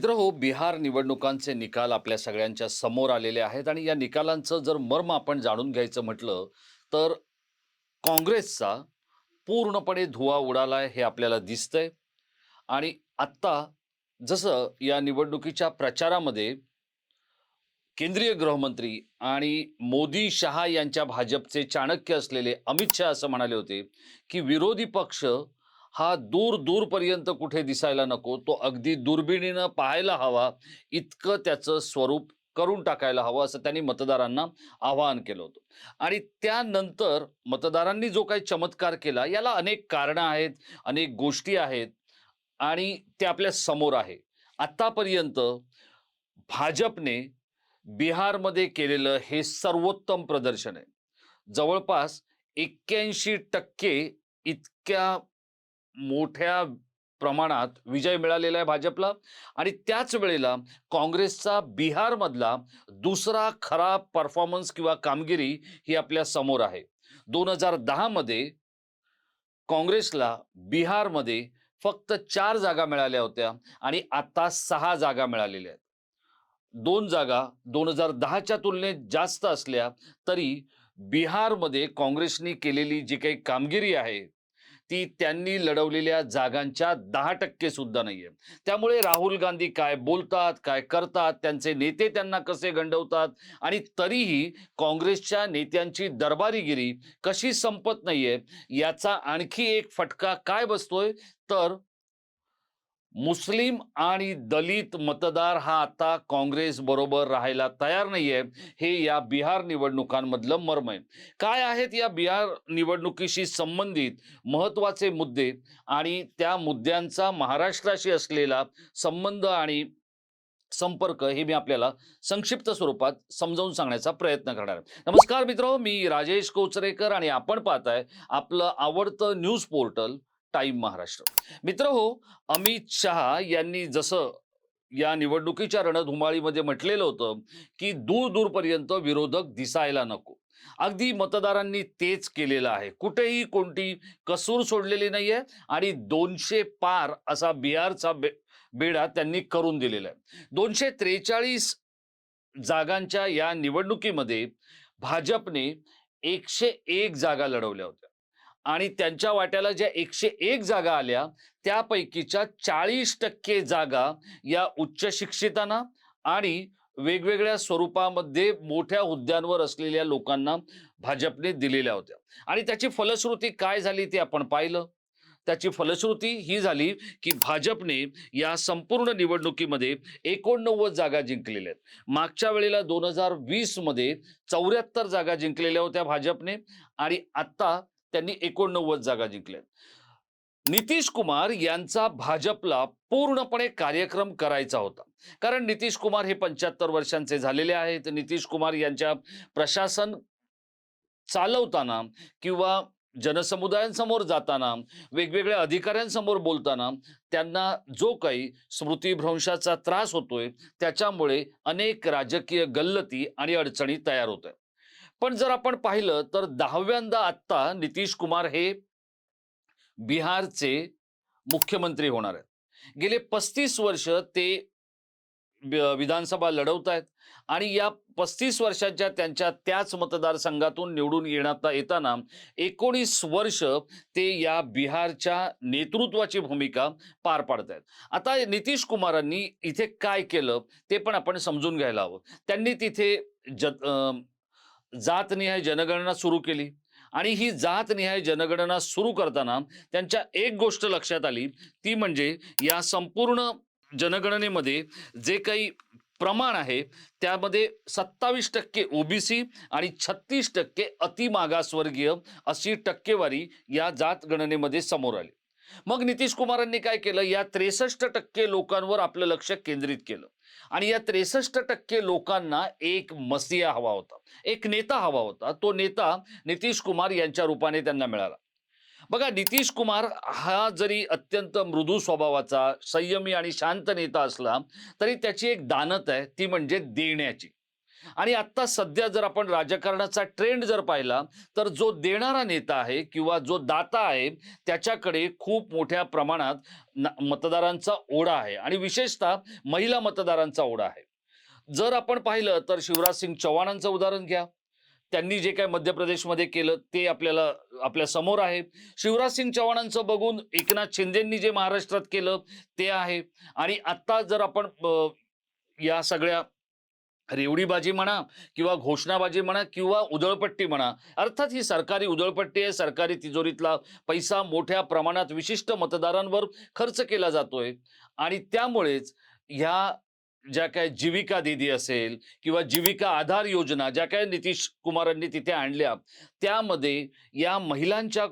मित्र हो बिहार निवडणुकांचे निकाल आपल्या सगळ्यांच्या समोर आलेले आहेत आणि या निकालांचं जर मर्म आपण जाणून घ्यायचं म्हटलं तर काँग्रेसचा पूर्णपणे धुवा उडालाय हे आपल्याला दिसतंय. आणि आत्ता जसं या निवडणुकीच्या प्रचारामध्ये केंद्रीय गृहमंत्री आणि मोदी शहा यांच्या भाजपचे चाणक्य असलेले अमित शहा असं म्हणाले होते की विरोधी पक्ष हा दूर दूरपर्यंत कुठे दिसायला नको तो अगदी दुर्बिणीनं पाहायला हवा इतकं त्याचं स्वरूप करून टाकायला हवं असं त्यांनी मतदारांना आवाहन केलं होतं. आणि त्यानंतर मतदारांनी जो काही चमत्कार केला याला अनेक कारणं आहेत अनेक गोष्टी आहेत आणि ते आपल्यासमोर आहे. आत्तापर्यंत भाजपने बिहारमध्ये केलेलं हे सर्वोत्तम प्रदर्शन आहे. जवळपास एक्क्याऐंशी टक्के इतक्या मोठ्या प्रमाणात विजय मिळालेला आहे भाजपला. आणि त्याच वेळेला काँग्रेसचा बिहारमधला दुसरा खरा परफॉर्मन्स किंवा कामगिरी ही आपल्यासमोर आहे. दोन हजार दहामध्ये काँग्रेसला बिहारमध्ये फक्त चार जागा मिळाल्या होत्या आणि आता सहा जागा मिळालेल्या आहेत. दोन जागा दोन हजार दहाच्या तुलनेत जास्त असल्या तरी बिहारमध्ये काँग्रेसनी केलेली जी काही कामगिरी आहे ती त्यांनी लढवलेल्या जागांच्या दहा टक्के सुद्धा नाहीये. त्यामुळे राहुल गांधी काय बोलतात काय करतात त्यांचे नेते त्यांना कसे गंडवतात आणि तरीही काँग्रेसच्या नेत्यांची दरबारीगिरी कशी संपत नाहीये याचा आणखी एक फटका काय बसतोय? तर मुस्लिम आणि दलित मतदार हा आता काँग्रेस बरोबर राहायला तयार नाहीये. हे या बिहार निवडणुकांमधलं मर्म आहे. काय आहेत या बिहार निवडणुकीशी संबंधित महत्त्वाचे मुद्दे आणि त्या मुद्द्यांचा महाराष्ट्राशी असलेला संबंध आणि संपर्क हे मी आपल्याला संक्षिप्त स्वरूपात समजावून सांगण्याचा प्रयत्न करणार आहे. नमस्कार मित्र मी राजेश कोचरेकर आणि आपण पाहताय आपलं आवडतं न्यूज पोर्टल टाईम महाराष्ट्र. मित्र हो अमित शहा यांनी जसं या निवडणुकीच्या रणधुमाळीमध्ये म्हटलेलं होतं की दूर दूरपर्यंत विरोधक दिसायला नको. अगदी मतदारांनी तेच केलेलं आहे. कुठेही कोणती कसूर सोडलेली नाहीये आणि दोनशे पार असा बिहारचा बे बेडा त्यांनी करून दिलेला आहे. दोनशे त्रेचाळीस जागांच्या या निवडणुकीमध्ये भाजपने एकशे एक जागा लढवल्या होत्या. आणि त्यांच्या वाट्याला ज्या एकशे एक जागा आल्या त्यापैकीच्या चाळीस टक्के जागा या उच्च शिक्षितांना आणि वेगवेगळ्या स्वरूपामध्ये मोठ्या हुद्द्यांवर असलेल्या लोकांना भाजपने दिलेल्या होत्या. आणि त्याची फलश्रुती काय झाली ते आपण पाहिलं. त्याची फलश्रुती ही झाली की भाजपने या संपूर्ण निवडणुकीमध्ये एकोणनव्वद जागा जिंकलेल्या आहेत. मागच्या वेळेला दोन हजार वीसमध्ये चौऱ्याहत्तर जागा जिंकलेल्या होत्या भाजपने आणि आत्ता त्यांनी एकोणनव्वद जागा जिंकल्या नितीश कुमार यांचा भाजपला पूर्णपणे कार्यक्रम करायचा होता. कारण नितीश कुमार हे पंच्याहत्तर वर्षांचे झालेले आहेत. नितीश कुमार यांच्या प्रशासन चालवताना किंवा जनसमुदायांसमोर जाताना वेगवेगळ्या अधिकाऱ्यांसमोर बोलताना त्यांना जो काही स्मृतीभ्रंशाचा त्रास होतोय त्याच्यामुळे अनेक राजकीय गल्लती आणि अडचणी तयार होत आहेत पण जर आपण पाहिलं तर दहाव्यांदा आत्ता नितीश कुमार हे बिहारचे मुख्यमंत्री होणार आहेत. गेले पस्तीस वर्ष ते विधानसभा लढवत आहेत आणि या पस्तीस वर्षाच्या त्यांच्या त्याच मतदारसंघातून निवडून येण्यात येताना एकोणीस वर्ष ते या बिहारच्या नेतृत्वाची भूमिका पार पाडत आहेत. आता नितीश कुमारांनी इथे काय केलं ते पण आपण समजून घ्यायला हवं. त्यांनी तिथे ज अं, जातनिहाय जनगणना सुरू केली. आणि ही जातनिहाय जनगणना सुरू करताना त्यांच्या एक गोष्ट लक्षात आली. ती म्हणजे या संपूर्ण जनगणनेमध्ये जे काही प्रमाण आहे त्यामध्ये सत्तावीस टक्के ओबीसी आणि छत्तीस टक्के अतिमागासवर्गीय अशी टक्केवारी या जात गणनेमध्ये समोर आली. मग नितीश कुमारांनी काय केलं? या त्रेसष्ट टक्के लोकांवर आपलं लक्ष केंद्रित केलं. आणि या त्रेसष्ट टक्के लोकांना एक मसिया हवा होता. एक नेता हवा होता. तो नेता नितीश कुमार यांच्या रूपाने त्यांना मिळाला. बघा नितीश कुमार हा जरी अत्यंत मृदू स्वभावाचा संयमी आणि शांत नेता असला तरी त्याची एक दानत आहे. ती म्हणजे देण्याची. आणि आत्ता सध्या जर आपण राजकारणाचा ट्रेंड जर पाहिला तर जो देणारा नेता आहे किंवा जो दाता आहे त्याच्याकडे खूप मोठ्या प्रमाणात मतदारांचा ओढा आहे. आणि विशेषतः महिला मतदारांचा ओढा आहे. जर आपण पाहिलं तर शिवराज सिंग चव्हाणांचं उदाहरण घ्या. त्यांनी जे काय मध्य प्रदेशमध्ये केलं ते आपल्याला आपल्यासमोर आहे. शिवराज सिंग चव्हाणांचं बघून एकनाथ शिंदेंनी जे महाराष्ट्रात केलं ते आहे. आणि आत्ता जर आपण या सगळ्या रेवडीबाजी म्हणा किंवा घोषणाबाजी म्हणा किंवा उधळपट्टी म्हणा अर्थात ही सरकारी उधळपट्टी आहे सरकारी तिजोरीतला पैसा मोठ्या प्रमाणात विशिष्ट मतदारांवर खर्च केला जातोय. आणि त्यामुळेच ह्या ज्या काय जीविका दिदी असेल किंवा जीविका आधार योजना ज्या काय नितीश कुमारांनी तिथे आणल्या त्यामध्ये या महिलांच्या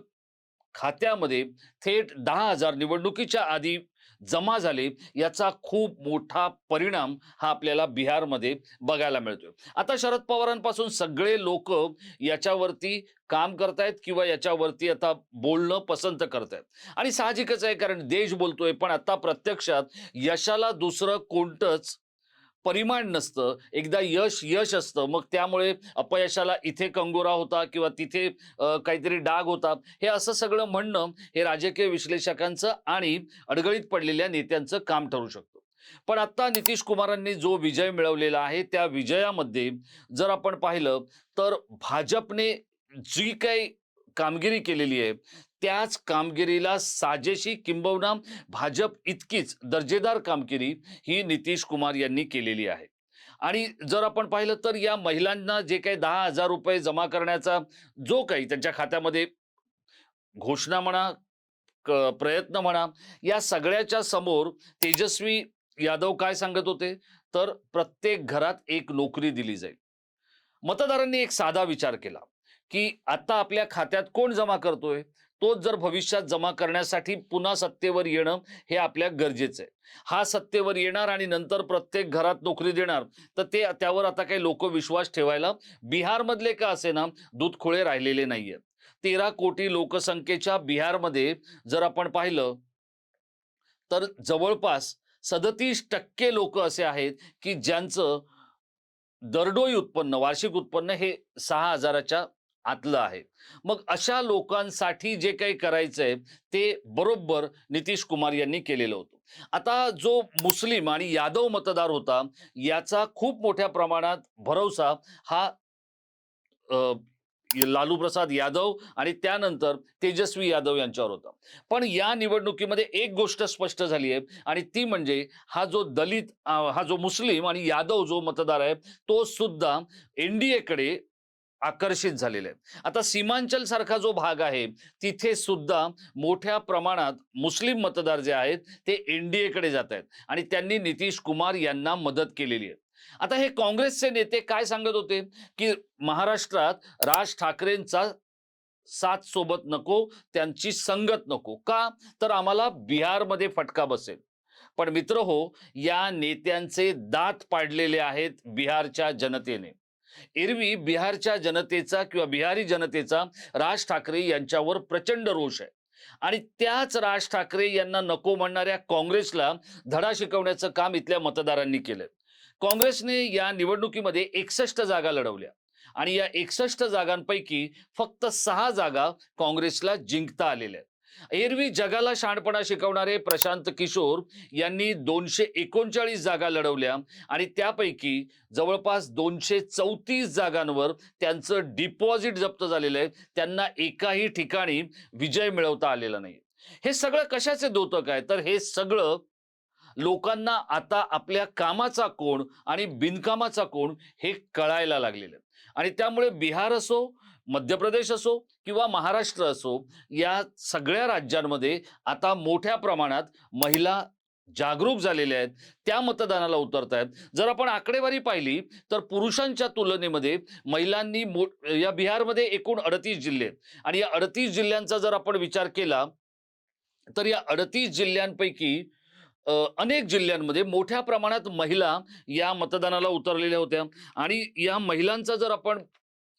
खात्यामध्ये थेट दहा हजार निवडणुकीच्या आधी जमा झाले याचा खूप मोठा परिणाम हा आपल्याला बिहारमध्ये बघायला मिळतोय. आता शरद पवारांपासून सगळे लोक याच्यावरती काम करतायत किंवा याच्यावरती आता बोलणं पसंत करतायत. आणि साहजिकच आहे कारण देश बोलतोय पण आता प्रत्यक्षात यशाला दुसरं कोणतंच परिमाण नसतं. एकदा यश यश असतं. मग त्यामुळे अपयशाला इथे कंगोरा होता किंवा तिथे काहीतरी डाग होता. हे असं सगळं म्हणणं हे राजकीय विश्लेषकांचं आणि अडगळीत पडलेल्या नेत्यांचं काम ठरू शकतं. पण आता नितीश कुमारांनी जो विजय मिळवलेला आहे त्या विजयामध्ये जर आपण पाहिलं तर भाजपने जी काही कामगिरी केलेली आहे. त्याच कामगिरीला साजेशी किंबहुना भाजप इतकीच दर्जेदार कामगिरी ही नितीश कुमार यांनी केलेली आहे. आणि जर आपण पाहिलं तर या महिलांना जे काही दहा हजार रुपये जमा करण्याचा जो काही त्यांच्या खात्यामध्ये घोषणा म्हणा प्रयत्न म्हणा या सगळ्याच्या समोर तेजस्वी यादव काय सांगत होते? तर प्रत्येक घरात एक नोकरी दिली जाईल. मतदारांनी एक साधा विचार केला. की आता आपल्या खात्यात कोण जमा करतोय? तोच जर भविष्यात जमा करण्यासाठी पुन्हा सत्तेवर येणं हे आपल्या गरजेचं आहे. हा सत्तेवर येणार आणि नंतर प्रत्येक घरात नोकरी देणार तर ते त्यावर आता काही लोक विश्वास ठेवायला बिहारमधले का असे ना दूधखोळे राहिलेले राहिलेले आहेत तेरा कोटी लोकसंख्येच्या बिहारमध्ये जर आपण पाहिलं तर जवळपास सदतीस टक्के लोक असे आहेत की ज्यांचं दरडोई उत्पन्न वार्षिक उत्पन्न हे सहा हजाराच्या आतलं आहे. मग अशा लोकांसाठी जे काही करायचंय ते बरोबर नितीश कुमार यांनी केलेलं होतं. आता जो मुस्लिम आणि यादव मतदार होता याचा खूप मोठ्या प्रमाणात भरवसा हा लालूप्रसाद लालू प्रसाद यादव आणि त्यानंतर तेजस्वी यादव यांच्यावर होता. पण या निवडणुकीमध्ये एक गोष्ट स्पष्ट झाली आहे आणि ती म्हणजे हा जो दलित हा जो मुस्लिम आणि यादव जो मतदार आहे तो सुद्धा एनडीएकडे आकर्षित झालेले आहे आता सीमांचल सारखा जो भाग आहे तिथे सुद्धा मोठ्या प्रमाणात मुस्लिम मतदार जे आहेत ते एनडीएकडे जात आहेत. आणि त्यांनी नितीश कुमार यांना मदत केलेली आहे. आता हे काँग्रेसचे नेते काय सांगत होते? की महाराष्ट्रात राज ठाकरेंचा साथ सोबत नको त्यांची संगत नको. का? तर आम्हाला बिहारमध्ये फटका बसेल. पण मित्र हो या नेत्यांचे दात पाडलेले आहेत बिहारच्या जनतेने. एरवी बिहारच्या जनतेचा किंवा बिहारी जनतेचा राज ठाकरे यांच्यावर प्रचंड रोष आहे. आणि त्याच राज ठाकरे यांना नको म्हणणाऱ्या काँग्रेसला धडा शिकवण्याचं काम इथल्या मतदारांनी केलं काँग्रेसने या निवडणुकीमध्ये एकसष्ट जागा लढवल्या. आणि या एकसष्ट जागांपैकी फक्त सहा जागा काँग्रेसला जिंकता आलेल्या आहेत. एरवी जगाला शहाणपणा शिकवणारे प्रशांत किशोर यांनी दोनशे एकोणचाळीस जागा लढवल्या आणि त्यापैकी जवळपास दोनशे चौतीस जागांवर त्यांचं डिपॉझिट जप्त झालेलं आहे. त्यांना एकाही ठिकाणी विजय मिळवता आलेला नाही. हे सगळं कशाचे द्योतक आहे? तर हे सगळं लोकांना आता आपल्या कामाचा कोण आणि बिनकामाचा कोण हे कळायला लागलेलं आणि त्यामुळे बिहार असो मध्य प्रदेश असो किंवा महाराष्ट्र असो या सगळ्या राज्यांमध्ये आता मोठ्या प्रमाणात महिला जागरूक झालेल्या आहेत त्या मतदानाला उतरत आहेत जर आपण आकडेवारी पाहिली तर पुरुषांच्या तुलनेमध्ये महिलांनी मो या बिहारमध्ये एकूण अडतीस जिल्हे आहेत. आणि या अडतीस जिल्ह्यांचा जर आपण विचार केला तर या अडतीस जिल्ह्यांपैकी अनेक जिल्ह्यांमध्ये मोठ्या प्रमाणात महिला या मतदानाला उतरलेल्या होत्या. आणि या महिलांचा जर आपण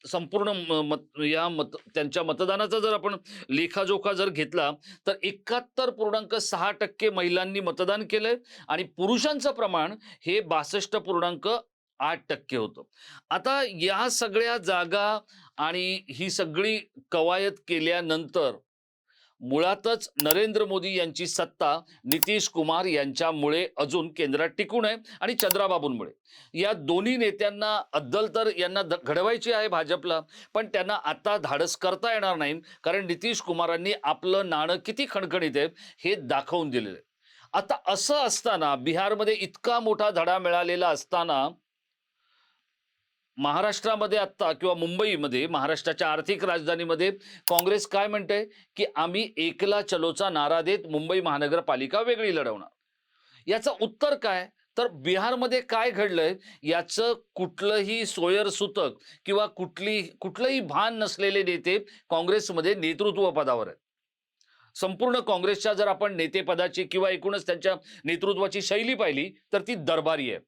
संपूर्ण म- मत या मत त्यांच्या मतदानाचा जर आपण लेखाजोखा जर घेतला तर एकाहत्तर पूर्णांक सहा टक्के महिलांनी मतदान केलंय आणि पुरुषांचं प्रमाण हे बासष्ट पूर्णांक आठ टक्के होतं. आता या सगळ्या जागा आणि ही सगळी कवायत केल्यानंतर मुळातच नरेंद्र मोदी यांची सत्ता नितीश कुमार यांच्यामुळे अजून केंद्रात टिकून आहे आणि चंद्राबाबूंमुळे. या दोन्ही नेत्यांना अद्दल तर यांना घडवायची आहे भाजपला पण त्यांना आता धाडस करता येणार नाही कारण नितीश कुमारांनी आपलं नाणं किती खणखणीत आहे हे दाखवून दिलेलं आहे. आता असं असताना बिहारमध्ये इतका मोठा धडा मिळालेला असताना महाराष्ट्रामध्ये आत्ता किंवा मुंबईमध्ये महाराष्ट्राच्या आर्थिक राजधानीमध्ये काँग्रेस काय म्हणते की आम्ही एकला चलोचा नारा देत मुंबई महानगरपालिका वेगळी लढवणार. याचं उत्तर काय? तर बिहारमध्ये काय घडलंय? याचं कुठलंही सोयरसूतक किंवा कुठली कुठलंही भान नसलेले नेते काँग्रेसमध्ये नेतृत्व पदावर आहेत. संपूर्ण काँग्रेसच्या जर आपण नेतेपदाची किंवा एकूणच त्यांच्या नेतृत्वाची शैली पाहिली तर ती दरबारी आहे.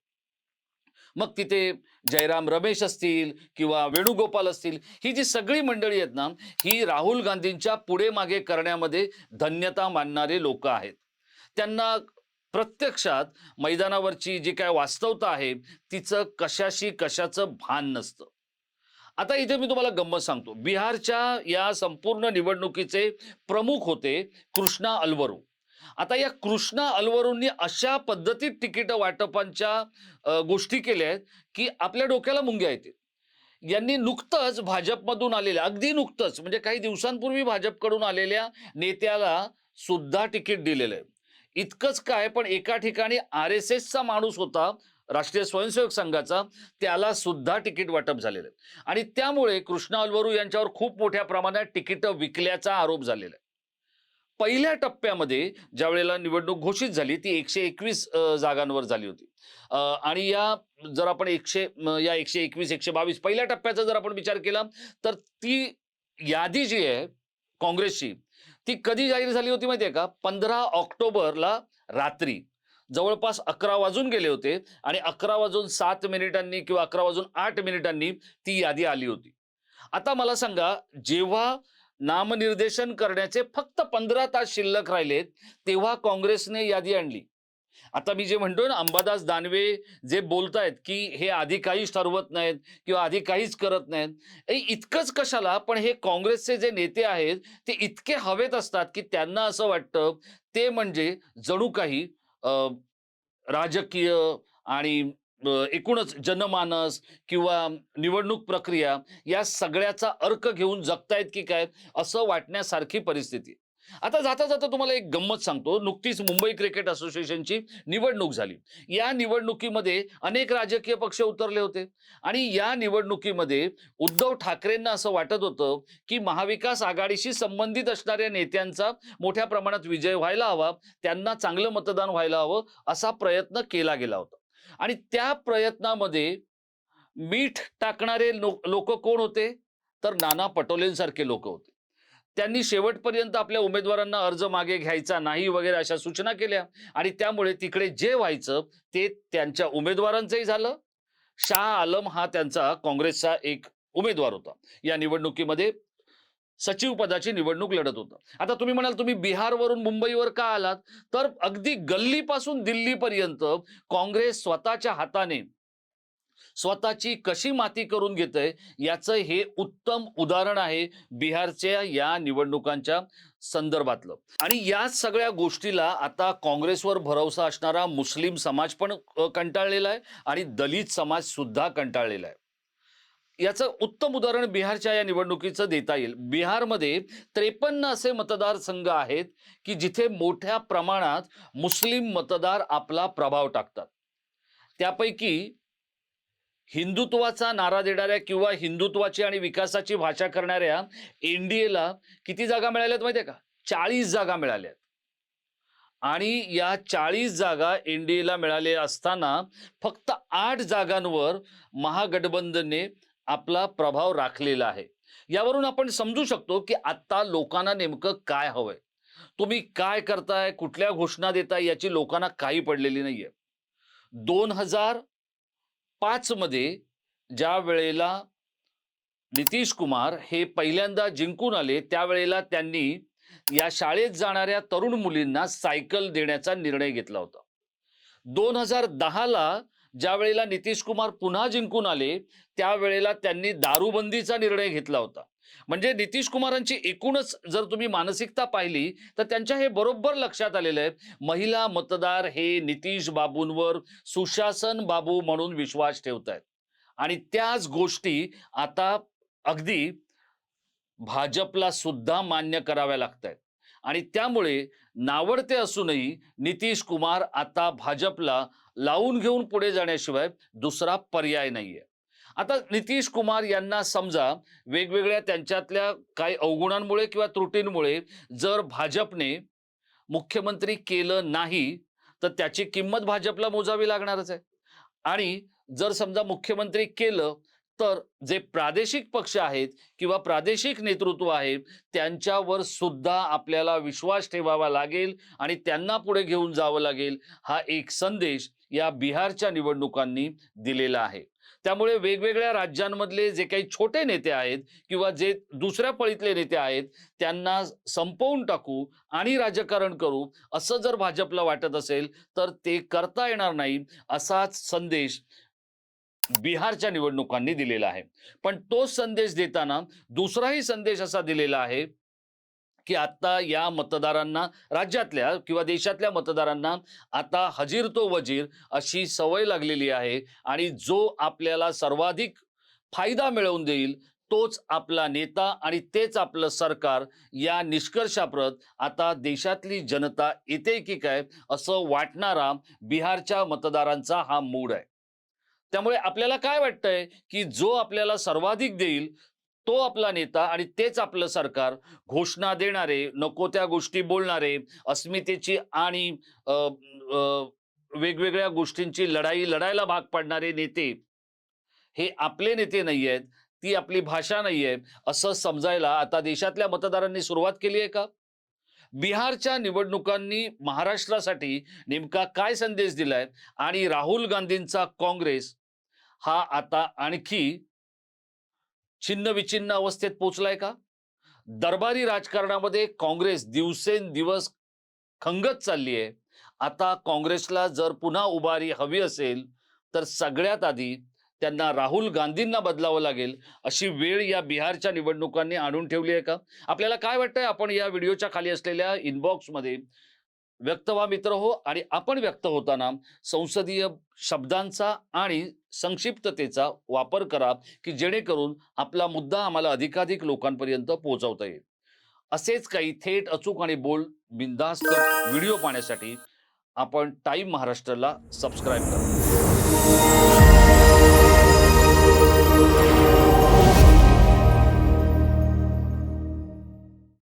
मग तिथे जयराम रमेश असतील किंवा वेणुगोपाल असतील ही जी सगळी मंडळी आहेत ना ही राहुल गांधींच्या पुढे मागे करण्यामध्ये धन्यता मानणारे लोक आहेत. त्यांना प्रत्यक्षात मैदानावरची जी काय वास्तवता आहे तिचं कशाशी कशाचं भान नसतं. आता इथे मी तुम्हाला गंमत सांगतो. बिहारच्या या संपूर्ण निवडणुकीचे प्रमुख होते कृष्णा अलवरू. आता या कृष्णा अलवरूंनी अशा पद्धतीत तिकीट वाटपांच्या गोष्टी केल्या आहेत की आपल्या डोक्याला मुंग्या येतील. यांनी नुकतंच भाजपमधून आलेल्या अगदी नुकतंच म्हणजे काही दिवसांपूर्वी भाजपकडून आलेल्या नेत्याला सुद्धा तिकीट दिलेलं आहे. इतकंच काय पण एका ठिकाणी आर एस एसचा माणूस होता राष्ट्रीय स्वयंसेवक संघाचा त्याला सुद्धा तिकीट वाटप झालेलं आहे. आणि त्यामुळे कृष्णा अलवरू यांच्यावर खूप मोठ्या प्रमाणात तिकीटं विकल्याचा आरोप झालेला आहे. पहिल्या टप्प्यामध्ये ज्या वेळेला निवडणूक घोषित झाली ती एकशे एकवीस जागांवर झाली होती. आणि या जर आपण एकशे या एकशे एकवीस एकशे बावीस पहिल्या टप्प्याचा जर आपण विचार केला तर ती यादी जी आहे काँग्रेसची ती कधी जाहीर झाली होती माहिती आहे का? पंधरा ऑक्टोबरला रात्री. जवळपास अकरा वाजून गेले होते आणि अकरा वाजून सात मिनिटांनी किंवा अकरा वाजून आठ मिनिटांनी ती यादी आली होती. आता मला सांगा जेव्हा नामनिर्देशन करण्याचे फक्त पंधरा तास शिल्लक राहिलेत तेव्हा काँग्रेसने यादी आणली. आता मी जे म्हणतो ना अंबादास दानवे जे बोलतायत की हे आधी काहीच ठरवत नाहीत किंवा आधी काहीच करत नाहीत इतकंच कशाला? पण हे काँग्रेसचे जे नेते आहेत ते इतके हवेत असतात की त्यांना असं वाटतं ते म्हणजे जणू काही राजकीय आणि एकूणच जनमानस किंवा निवडणूक प्रक्रिया या सगळ्याचा अर्क घेऊन जगतायत की काय असं वाटण्यासारखी परिस्थिती. आता जाता जाता तुम्हाला एक गंमत सांगतो. नुकतीच मुंबई क्रिकेट असोसिएशनची निवडणूक झाली. या निवडणुकीमध्ये अनेक राजकीय पक्ष उतरले होते आणि या निवडणुकीमध्ये उद्धव ठाकरेंना असं वाटत होतं की महाविकास आघाडीशी संबंधित असणाऱ्या नेत्यांचा मोठ्या प्रमाणात विजय व्हायला हवा त्यांना चांगलं मतदान व्हायला हवं असा प्रयत्न केला गेला होता. आणि त्या प्रयत्नामध्ये मीठ टाकणारे लोक कोण होते? तर नाना पटोलेंसारखे लोक होते. त्यांनी शेवटपर्यंत आपल्या उमेदवारांना अर्ज मागे घ्यायचा नाही वगैरे अशा सूचना केल्या आणि त्यामुळे तिकडे जे व्हायचं ते त्यांच्या उमेदवारांचंही झालं. शाह आलम हा त्यांचा काँग्रेसचा एक उमेदवार होता. या निवडणुकीमध्ये सचिव पदाची निवडणूक लढत होतं. आता तुम्ही म्हणाल तुम्ही बिहारवरून मुंबईवर का आलात? तर अगदी गल्लीपासून दिल्लीपर्यंत काँग्रेस स्वतःच्या हाताने स्वतःची कशी माती करून घेतंय याचं हे उत्तम उदाहरण आहे बिहारच्या या निवडणुकांच्या संदर्भातलं. आणि या सगळ्या गोष्टीला आता काँग्रेसवर भरोसा असणारा मुस्लिम समाज पण कंटाळलेला आहे आणि दलित समाज सुद्धा कंटाळलेला आहे. याचं उत्तम उदाहरण बिहारच्या या निवडणुकीचं देता येईल. बिहारमध्ये त्रेपन्न असे मतदारसंघ आहेत की जिथे मोठ्या प्रमाणात मुस्लिम मतदार आपला प्रभाव टाकतात. त्यापैकी हिंदुत्वाचा नारा देणाऱ्या किंवा हिंदुत्वाची आणि विकासाची भाषा करणाऱ्या एनडीएला किती जागा मिळाल्यात माहिती आहे का? चाळीस जागा मिळाल्यात. आणि या चाळीस जागा एनडीएला मिळाल्या असताना फक्त आठ जागांवर महागठबंधनने आपला प्रभाव राखलेला आहे. यावरून आपण समजू शकतो की आता लोकांना नेमकं काय हवंय? तुम्ही काय करताय? कुठल्या घोषणा देताय? याची लोकांना काही पडलेली नाहीये. दोन हजार पाच मध्ये ज्या वेळेला नितीश कुमार हे पहिल्यांदा जिंकून आले त्यावेळेला त्यांनी या शाळेत जाणाऱ्या तरुण मुलींना सायकल देण्याचा निर्णय घेतला होता. दोन हजार दहाला ज्या वेळेला नितीश कुमार पुन्हा जिंकून आले त्यावेळेला त्यांनी दारूबंदीचा निर्णय घेतला होता. म्हणजे नितीश कुमारांची एकूणच जर तुम्ही मानसिकता पाहिली तर त्यांच्या हे बरोबर लक्षात आलेलं आहे. महिला मतदार हे नितीश बाबूंवर सुशासन बाबू म्हणून विश्वास ठेवत आहेत. आणि त्याच गोष्टी आता अगदी भाजपला सुद्धा मान्य कराव्या लागत आहेत. आणि त्यामुळे नावडते असूनही नितीश कुमार आता भाजपला लावून घेऊन पुढे जाण्याशिवाय दुसरा पर्याय नाहीये. आता नितीश कुमार यांना समजा वेगवेगळ्या त्यांच्यातल्या काही अवगुणांमुळे किंवा त्रुटींमुळे जर भाजपने मुख्यमंत्री केलं नाही तर त्याची किंमत भाजपला मोजावी लागणारच आहे. आणि जर समजा मुख्यमंत्री केलं तर जे प्रादेशिक पक्ष आहेत किंवा प्रादेशिक नेतृत्व आहे त्यांच्यावर सुद्धा आपल्याला विश्वास ठेवावा लागेल आणि त्यांना पुढे घेऊन जावं लागेल हा एक संदेश या बिहारच्या निवडणुकांनी दिलेला आहे. त्यामुळे वेगवेगळ्या राज्यांमधले जे काही छोटे नेते आहेत किंवा जे दुसऱ्या पळीतले नेते आहेत त्यांना संपवून टाकू आणि राजकारण करू असं जर भाजपला वाटत असेल तर ते करता येणार नाही असाच संदेश बिहारच्या निवडणुकांनी दिलेला आहे. पण तोच संदेश देताना दुसराही संदेश असा दिलेला आहे की आता या मतदारांना राज्यातल्या किंवा देशातल्या मतदारांना आता हजीर तो वजीर अशी सवय लागलेली आहे आणि जो आपल्याला सर्वाधिक फायदा मिळवून देईल तोच आपला नेता आणि तेच आपलं सरकार या निष्कर्षाप्रत आता देशातली जनता येते की काय असं वाटणारा बिहारच्या मतदारांचा हा मूड आहे. त्यामुळे आपल्याला काय वाटतंय की जो आपल्याला सर्वाधिक देईल तो आपला नेता आणि तेच आपलं सरकार घोषणा देणारे नको त्या गोष्टी बोलणारे अस्मितेची आणि वेगवेगळ्या गोष्टींची लढाई लढायला भाग पाडणारे नेते हे आपले नेते नाही आहेत ती आपली भाषा नाही आहे असं समजायला आता देशातल्या मतदारांनी सुरुवात केली आहे का? बिहारच्या निवडणुकांनी महाराष्ट्रासाठी नेमका काय संदेश दिलाय? आणि राहुल गांधींचा काँग्रेस हा आता आणखी छिन्न अवस्थेत पोचलाय का? दरबारी राजकारणामध्ये काँग्रेस दिवसेंदिवस खंगत चालली आहे. आता काँग्रेसला जर पुन्हा उभारी हवी असेल तर सगळ्यात आधी त्यांना राहुल गांधींना बदलावं लागेल अशी वेळ या बिहारच्या निवडणुकांनी आणून ठेवली आहे का? आपल्याला काय वाटतंय? आपण या व्हिडिओच्या खाली असलेल्या इनबॉक्समध्ये व्यक्त व्हा मित्र हो आणि आपण व्यक्त होताना संसदीय शब्दांचा आणि संक्षिप्ततेचा वापर करा की जेणेकरून आपला मुद्दा आम्हाला अधिकाधिक लोकांपर्यंत पोहोचवता येईल. असेच काही थेट अचूक आणि बोल बिंदास्त व्हिडिओ पाहण्यासाठी आपण टाईम महाराष्ट्राला सबस्क्राईब करा.